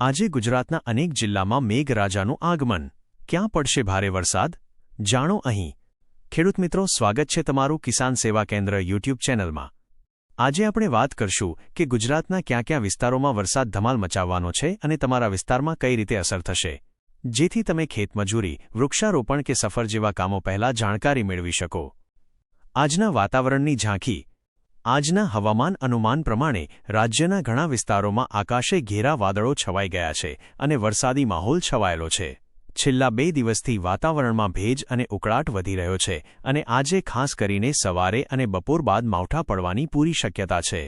આજે ગુજરાતના અનેક જિલ્લામાં મેઘરાજાનું આગમન. ક્યાં પડશે ભારે વરસાદ? જાણો અહીં. ખેડૂત મિત્રો, સ્વાગત છે તમારું કિસાન સેવા કેન્દ્ર યુટ્યુબ ચેનલમાં. આજે આપણે વાત કરશું કે ગુજરાતના ક્યાં ક્યાં વિસ્તારોમાં વરસાદ ધમાલ મચાવવાનો છે અને તમારા વિસ્તારમાં કઈ રીતે અસર થશે. જેથી તમે ખેતમજૂરી, વૃક્ષારોપણ કે સફર જેવા કામો પહેલાં જાણકારી મેળવી શકો. આજના વાતાવરણની ઝાંખી આજના હવામાન અનુમાન પ્રમાણે રાજ્યના ઘણા વિસ્તારોમાં આકાશે ઘેરા વાદળો છવાઈ ગયા છે અને વરસાદી માહોલ છવાયેલો છે. છેલ્લા બે દિવસથી વાતાવરણમાં ભેજ અને ઉકળાટ વધી રહ્યો છે અને આજે ખાસ કરીને સવારે અને બપોર બાદ માવઠા પડવાની પૂરી શક્યતા છે.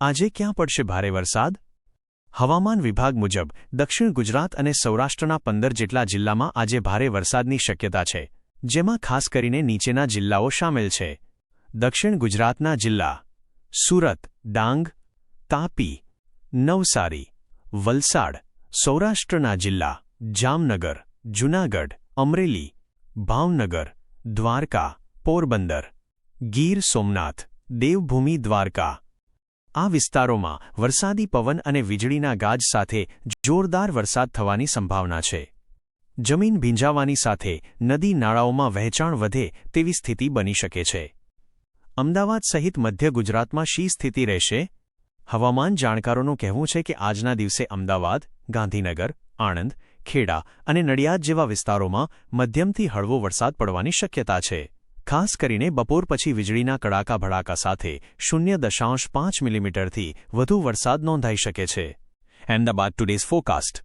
આજે ક્યાં પડશે ભારે વરસાદ? હવામાન વિભાગ મુજબ દક્ષિણ ગુજરાત અને સૌરાષ્ટ્રના પંદર જેટલા જિલ્લામાં આજે ભારે વરસાદની શક્યતા છે, જેમાં ખાસ કરીને નીચેના જિલ્લાઓ સામેલ છે. દક્ષિણ ગુજરાતના જિલ્લા સુરત, ડાંગ, તાપી, નવસારી, વલસાડ, સૌરાષ્ટ્રના જિલ્લા જામનગર, જૂનાગઢ, અમરેલી, ભાવનગર, દ્વારકા, પોરબંદર, ગીર સોમનાથ, દેવભૂમિ દ્વારકા. આ વિસ્તારોમાં વરસાદી પવન અને વીજળીના ગાજ સાથે જોરદાર વરસાદ થવાની સંભાવના છે. જમીન ભીંજાવાની સાથે નદી નાળાઓમાં વહેંચાણ વધે તેવી સ્થિતિ બની શકે છે. અમદાવાદ સહિત મધ્ય ગુજરાતમાં શી સ્થિતિ રહેશે? હવામાન જાણકારોનું કહેવું છે કે આજના દિવસે અમદાવાદ, ગાંધીનગર, આણંદ, ખેડા અને નડિયાદ જેવા વિસ્તારોમાં મધ્યમથી હળવો વરસાદ પડવાની શક્યતા છે. ખાસ કરીને બપોર પછી વીજળીના કડાકા ભડાકા સાથે શૂન્ય દશાંશ પાંચ મિલીમીટરથી વધુ વરસાદ નોંધાઈ શકે છે. અહેમદાબાદ ટુડેઝ ફોકાસ્ટ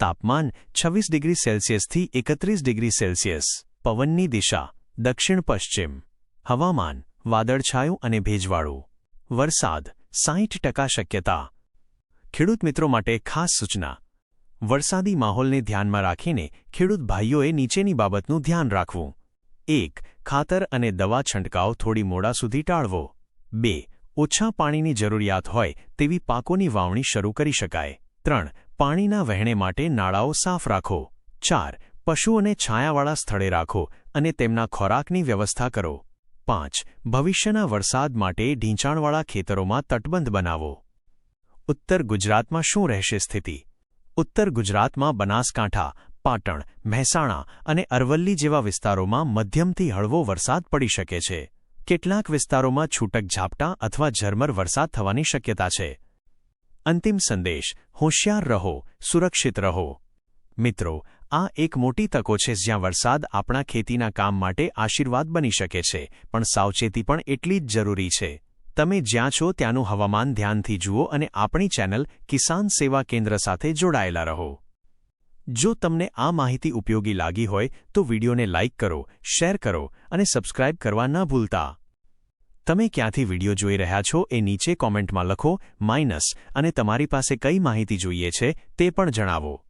તાપમાન છવ્વીસ ડિગ્રી સેલ્સિયસથી એકત્રીસ ડિગ્રી સેલ્સિયસ. પવનની દિશા દક્ષિણ પશ્ચિમ હવામાન વાદળછાયું અને ભેજવાળું. વરસાદ સાહીઠ ટકા શક્યતા. ખેડૂત મિત્રો માટે ખાસ સૂચના. વરસાદી માહોલને ધ્યાનમાં રાખીને ખેડૂત ભાઈઓએ નીચેની બાબતનું ધ્યાન રાખવું. એક, ખાતર અને દવા છંટકાવ થોડી મોડા સુધી ટાળવો. બે, ઓછા પાણીની જરૂરિયાત હોય તેવી પાકોની વાવણી શરૂ કરી શકાય. ત્રણ, પાણીના વહેણે માટે નાળાઓ સાફ રાખો. ચાર, પશુઓને છાયાવાળા સ્થળે રાખો અને તેમના ખોરાકની વ્યવસ્થા કરો. પાંચ, ભવિષ્યના વરસાદ માટે ઢીંચાણવાળા ખેતરોમાં તટબંધ બનાવો. ઉત્તર ગુજરાતમાં શું રહેશે સ્થિતિ? ઉત્તર ગુજરાતમાં બનાસકાંઠા, પાટણ, મહેસાણા અને અરવલ્લી જેવા વિસ્તારોમાં મધ્યમથી હળવો વરસાદ પડી શકે છે. કેટલાક વિસ્તારોમાં છૂટક ઝાપટા અથવા ઝરમર વરસાદ થવાની શક્યતા છે. અંતિમ સંદેશ, હોશિયાર રહો, સુરક્ષિત રહો. મિત્રો આ એક મોટી તકો છે જ્યાં વરસાદ આપણા ખેતીના કામ માટે આશીર્વાદ બની શકે છે, પણ સાવચેતી પણ એટલી જ જરૂરી છે. તમે જ્યાં છો ત્યાંનું હવામાન ધ્યાનથી જુઓ અને આપણી ચેનલ કિસાન સેવા કેન્દ્ર સાથે જોડાયેલા રહો. જો તમને આ માહિતી ઉપયોગી લાગી હોય, તો વિડીયોને લાઇક કરો, શેર કરો અને સબસ્ક્રાઇબ કરવા ન ભૂલતા. તમે ક્યાંથી વીડિયો જોઈ રહ્યા છો એ નીચે કોમેન્ટમાં લખો, માઇનસ, અને તમારી પાસે કઈ માહિતી જોઈએ છે તે પણ જણાવો.